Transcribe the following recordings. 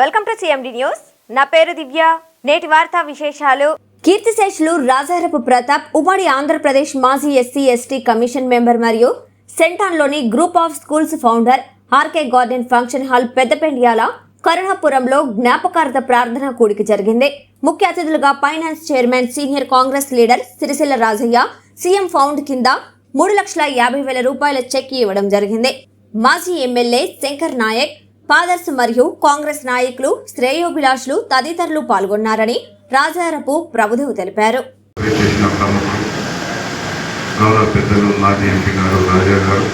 welcome to CMD news. నా పేరు దివ్య. నేటి వార్తా విశేషాలు. కీర్తిశేషులు రాజారపు ప్రతాప్ ఉమ్మడి ఆంధ్రప్రదేశ్ మాజీ ఎస్సీ ఎస్టీ కమిషన్ మెంబర్ మరియు సెంటాన్లోని group of schools founder RK garden function hall Peddapendyala కరుణాపురంలో జ్ఞాపకార్థ ప్రార్థన కూడిక జరిగింది. ముఖ్య అతిథులుగా finance chairman senior Congress leader Sirisilla Rajaiah CM fund కింద మూడు లక్షల యాభై వేల రూపాయల చెక్ ఇవ్వడం జరిగింది. మాజీ ఎమ్మెల్యే శంకర్ నాయక్ ఫాదర్స్ మరియు కాంగ్రెస్ నాయకులు శ్రేయోభిలాషులు తదితరులు పాల్గొన్నారని రాజారపు ప్రభుదేవ్ తెలిపారు. పెద్దలు మాజీ ఎంపీ గారు రాజా గారు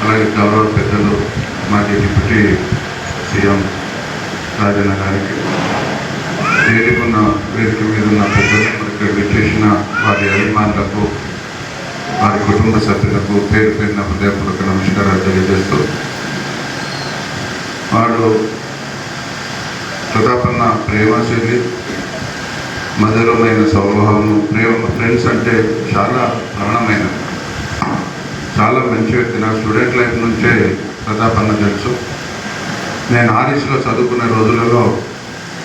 అలాగే గౌరవ పెద్దలు మాజీ డిప్యూటీ సీఎం రాజన్న గారికి వేదిక వేదిక మీద ఉన్న పెద్దలు ఇక్కడ విచ్చేసిన వారి అభిమానులకు వారి కుటుంబ సభ్యులకు పేరు పేరిన హృదయపూర్వక నమస్కారాలు తెలియజేస్తూ వాడు ప్రతాపన్న ప్రేమశైలి మధురమైన స్వభావము ప్రేమ ఫ్రెండ్స్ అంటే చాలా ప్రాణమైన చాలా మంచి వ్యక్తి నా స్టూడెంట్ లైఫ్ నుంచే ప్రతాపన్న తెలుసు. నేను ఆర్ఎస్లో చదువుకునే రోజులలో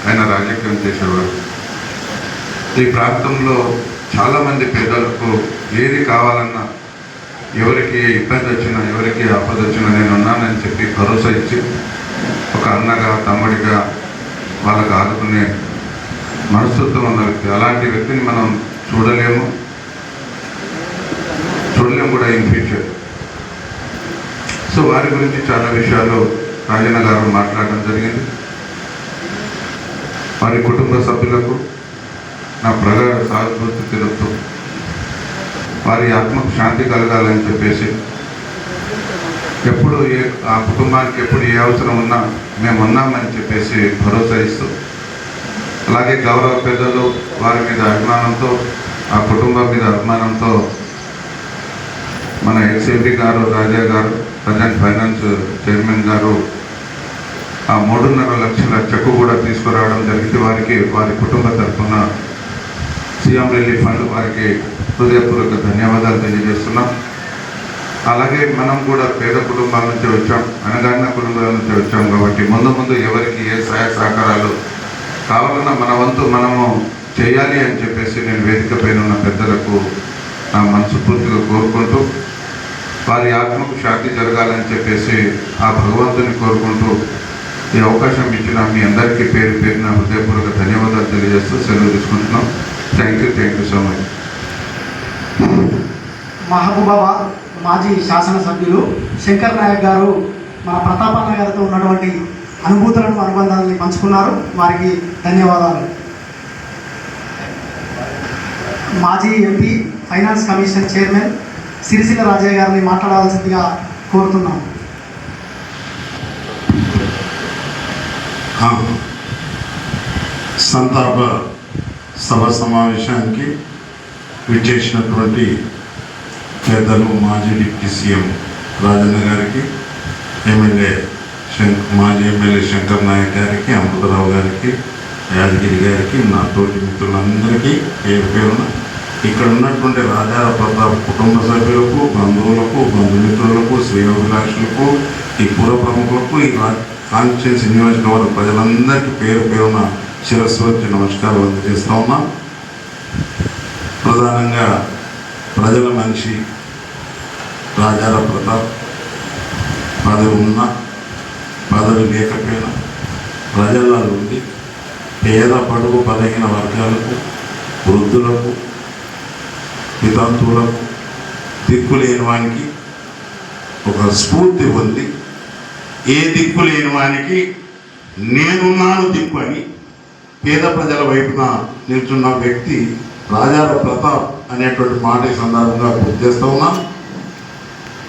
ఆయన రాజకీయం చేసేవాడు ఈ ప్రాంతంలో చాలామంది పేదలకు ఏది కావాలన్నా ఎవరికి ఇబ్బంది వచ్చినా ఎవరికి ఆపద వచ్చినా నేను ఉన్నానని చెప్పి భరోసా ఇచ్చి ఒక అన్నగా తమ్ముడిగా వాళ్ళకు ఆదుకునే మనస్తత్వం ఉన్న వ్యక్తి. అలాంటి వ్యక్తిని మనం చూడలేము. చూడలేము కూడా ఇన్ ఫ్యూచర్. సో వారి గురించి చాలా విషయాలు రాజన్న గారు మాట్లాడడం జరిగింది. వారి కుటుంబ సభ్యులకు నా ప్రగాఢ సానుభూతి తెలుపుతూ వారి ఆత్మకు శాంతి కలగాలని చెప్పేసి ఎప్పుడు ఏ ఆ కుటుంబానికి ఎప్పుడు ఏ అవసరం ఉన్నా మేము ఉన్నామని చెప్పేసి భరోసా ఇస్తూ అలాగే గౌరవ పెద్దలు వారి మీద అభిమానంతో ఆ కుటుంబం మీద అభిమానంతో మన ఎక్స్ఎంపీ గారు రాజా గారు ప్రజెంట్ ఫైనాన్స్ చైర్మన్ గారు ఆ మూడున్నర లక్షల చెక్కు కూడా తీసుకురావడం జరిగింది. వారికి వారి కుటుంబ తరఫున సీఎం రిలీఫ్ ఫండ్ వారికి హృదయపూర్వక ధన్యవాదాలు తెలియజేస్తున్నాం. అలాగే మనం కూడా పేద కుటుంబాల నుంచి వచ్చాం అనగారిన కుటుంబాల నుంచి వచ్చాం కాబట్టి ముందు ముందు ఎవరికి ఏ సహాయ సహకారాలు కావాలన్నా మన వంతు మనము చేయాలి అని చెప్పేసి నేను వేదిక పైన ఉన్న పెద్దలకు నా మనస్ఫూర్తిగా కోరుకుంటూ వారి ఆత్మకు శాంతి జరగాలని చెప్పేసి ఆ భగవంతుని కోరుకుంటూ ఈ అవకాశం ఇచ్చిన మీ అందరికీ పేరు పేరున హృదయపూర్వక ధన్యవాదాలు తెలియజేస్తూ సెలవు తీసుకుంటున్నాం. Thank you thank you so much Mahabubabad మాజీ శాసనసభ్యులు శంకర్ నాయక్ గారు మన ప్రతాపన్న గారితో ఉన్నటువంటి అనుభూతులను అనుబంధాలని పంచుకున్నారు. వారికి ధన్యవాదాలు. మాజీ MP finance commission chairman Sirisilla Rajaiah గారిని మాట్లాడాల్సిందిగా కోరుతున్నాం. సంతాప సభ సమావేశానికి విచ్చేసినటువంటి పెద్దలు మాజీ డిప్యూటీ సీఎం రాజన్న గారికి ఎమ్మెల్యే మాజీ ఎమ్మెల్యే శంకర్ నాయక్ గారికి అమృతరావు గారికి యాదగిరి గారికి నా తోటి మిత్రులందరికీ పేరు పేరున ఇక్కడ ఉన్నటువంటి రాజా ప్రతాప్ కుటుంబ సభ్యులకు బంధువులకు బంధుమిత్రులకు శ్రేయోభిలాషులకు ఈ పుర ప్రముఖులకు ఈ కాన్స్టిట్యున్సీ నియోజకవర్గ ప్రజలందరికీ పేరు పేరున శిరస్సు వచ్చి నమస్కారాలు అందజేస్తూ ఉన్నాం. ప్రధానంగా ప్రజల మనిషి రాజాల ప్రతాప్. పదవి ఉన్నా పదవి లేకపోయినా ప్రజల్లో ఉండి పేద పడుగు బలహీన వర్గాలకు వృద్ధులకు వితంతువులకు దిక్కు లేని వానికి ఒక స్ఫూర్తి పొంది ఏ దిక్కు లేని వానికి నేనున్నాను దిక్కు అని పేద ప్రజల వైపున నిల్చున్న వ్యక్తి రాజాల ప్రతాప్ అనేటువంటి మాట ఈ సందర్భంగా గుర్తు చేస్తూ ఉన్నాం.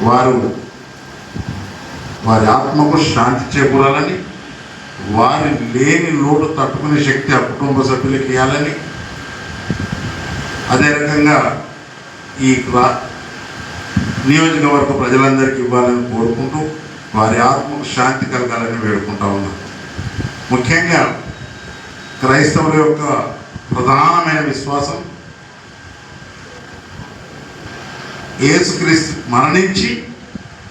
వారు వారి ఆత్మకు శాంతి చేకూరాలని వారి లేని లోటు తట్టుకునే శక్తి ఆ కుటుంబ సభ్యులకి ఇవ్వాలని అదే రకంగా ఈ నియోజకవర్గ ప్రజలందరికీ ఇవ్వాలని కోరుకుంటూ వారి ఆత్మకు శాంతి కలగాలని వేడుకుంటా ఉన్నాం. ముఖ్యంగా క్రైస్తవుల యొక్క ప్రధానమైన విశ్వాసం యేసుక్రీస్తు మరణించి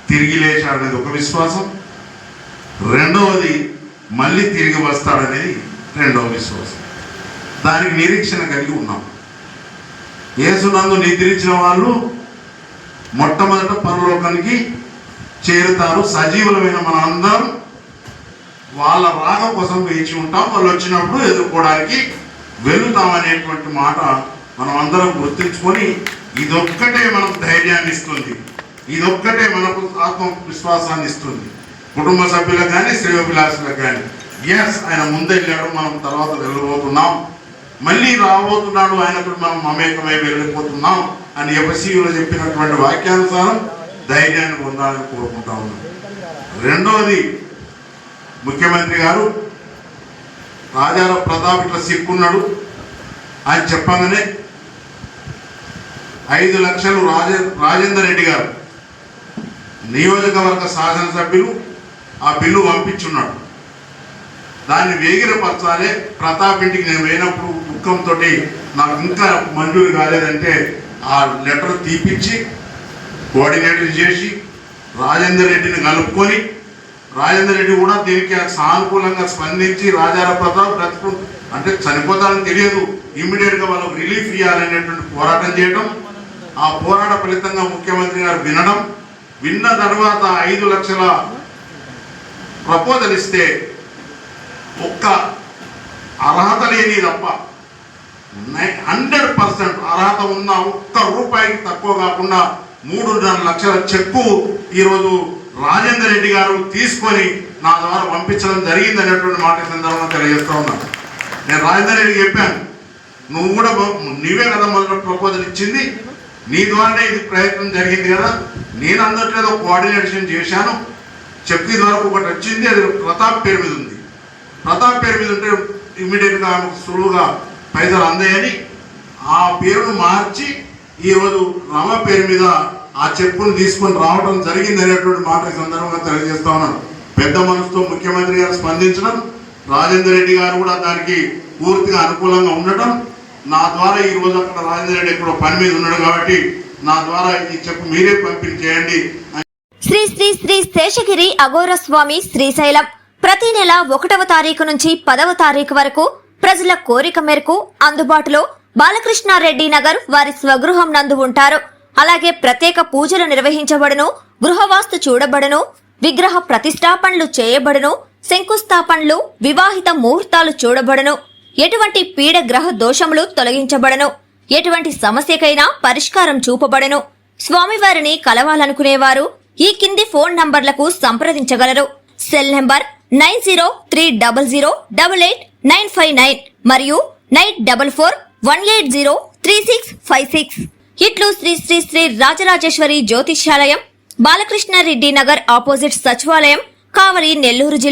తిరిగి లేచాడనేది ఒక విశ్వాసం. రెండవది మళ్ళీ తిరిగి వస్తాడనేది రెండవ విశ్వాసం. దానికి నిరీక్షణ కలిగి ఉన్నాం. యేసునందు నిద్రించిన వాళ్ళు మొట్టమొదట పరలోకానికి చేరుతారు. సజీవులమైన మన అందరం వాళ్ళ రాగం కోసం వేచి ఉంటాం. వాళ్ళు వచ్చినప్పుడు ఎదుర్కోవడానికి వెళుతాం అనేటువంటి మాట మనం అందరం గుర్తుంచుకొని ఇదొక్కటే మనకు ధైర్యాన్ని ఇస్తుంది. ఇదొక్కటే మనకు ఆత్మవిశ్వాసాన్ని ఇస్తుంది. కుటుంబ సభ్యులకు కానీ శ్రేయోభిలాషులకు కానీ ఎస్ ఆయన ముందెళ్ళాడు మనం తర్వాత వెళ్ళబోతున్నాం. మళ్ళీ రాబోతున్నాడు ఆయనతో మనం మమేకమై వెళ్ళిపోతున్నాం అని ఎఫ్సీలో చెప్పినటువంటి వాక్యానుసారం ధైర్యాన్ని పొందాలని కోరుకుంటా ఉన్నాం. రెండవది ముఖ్యమంత్రి గారు రాజారావు ప్రతాప్ ఇట్లా సిక్కున్నాడు. ఆయన చెప్పగానే ఐదు లక్షలు రాజే రాజేందర్ రెడ్డి గారు. నియోజకవర్గ శాసనసభ్యులు ఆ బిల్లు పంపించున్నాడు. దాన్ని వేగిరపరచాలి. ప్రతాప్ ఇంటికి నేను పోయినప్పుడు దుఃఖంతో నాకు ఇంకా మంజూరు కాలేదంటే ఆ లెటర్ తీపిచ్చి కోఆర్డినేటర్ చేసి రాజేందర్ రెడ్డిని కలుపుకొని రాజేందర్ రెడ్డి కూడా దీనికి సానుకూలంగా స్పందించి రాజార ప్రతాప్ బ్రతుకు అంటే చనిపోతారని తెలియదు. ఇమ్మీడియట్గా వాళ్ళకు రిలీఫ్ ఇవ్వాలనేటువంటి పోరాటం చేయడం ఆ పోరాట ఫలితంగా ముఖ్యమంత్రి గారు వినడం విన్న తర్వాత ఐదు లక్షల ప్రపోజల్ ఇస్తే ఒక్క అర్హత లేని తప్ప హండ్రెడ్ పర్సెంట్ అర్హత ఉన్న ఒక్క రూపాయికి తక్కువ కాకుండా మూడున్నర లక్షల చెక్కు ఈరోజు రాజేందర్ రెడ్డి గారు తీసుకొని నా ద్వారా పంపించడం జరిగింది అనేటువంటి మాట సందర్భంగా తెలియజేస్తా ఉన్నాను నేను రాజేందర్ రెడ్డి చెప్పాను నువ్వు కూడా నువ్వే కదా మొదట ప్రపోజల్ ఇచ్చింది నీ ద్వారానే ఇది ప్రయత్నం జరిగింది కదా. నేను అందట్లేదు కోఆర్డినేషన్ చేశాను. చెక్కి ద్వారా ఒకటి వచ్చింది. అది ప్రతాప్ పేరు మీద ఉంది. ప్రతాప్ పేరు మీద ఉంటే ఇమ్మీడియట్గా ఆమెకు సులువుగా పైసలు అందాయని ఆ పేరును మార్చి ఈరోజు రమ పేరు మీద ఆ చెప్పును తీసుకొని రావడం జరిగింది అనేటువంటి మాట ఈ సందర్భంగా తెలియజేస్తా ఉన్నాను. పెద్ద మనసుతో ముఖ్యమంత్రి గారు స్పందించడం రాజేందర్ రెడ్డి గారు కూడా దానికి పూర్తిగా అనుకూలంగా ఉండటం నా ద్వారా ఈరోజు అక్కడ రాజేంద్ర రెడ్డి ఎక్కడో పని మీద ఉన్నాడు కాబట్టి నా ద్వారా ఈ చెప్పు మీరే పంపిణీ చేయండి శ్రీ శ్రీ శ్రీ శేషగిరి అఘోర స్వామి శ్రీశైలం. ప్రతి నెల ఒకటవ తారీఖు నుంచి పదవ తారీఖు వరకు ప్రజల కోరిక మేరకు అందుబాటులో బాలకృష్ణారెడ్డి నగర్ వారి స్వగృహం నందు ఉంటారు. అలాగే ప్రత్యేక పూజలు నిర్వహించబడును గృహవాస్తు చూడబడును విగ్రహ ప్రతిష్టాపనలు చేయబడును శంకుస్థాపనలు వివాహిత ముహూర్తాలు చూడబడును. ఎటువంటి పీడగ్రహ దోషములు తొలగించబడను. ఎటువంటి సమస్యకైనా పరిష్కారం చూపబడను. స్వామివారిని కలవాలనుకునేవారు ఈ కింది ఫోన్ నంబర్లకు సంప్రదించగలరు. Cell number nine zero three double zero double eight nine five nine మరియు nine double four one eight zero three six five six. ఇట్లు శ్రీ శ్రీ శ్రీ రాజరాజేశ్వరి జ్యోతిష్యాలయం బాలకృష్ణారెడ్డి నగర్ ఆపోజిట్ సచివాలయం కావలి నెల్లూరు జిల్లా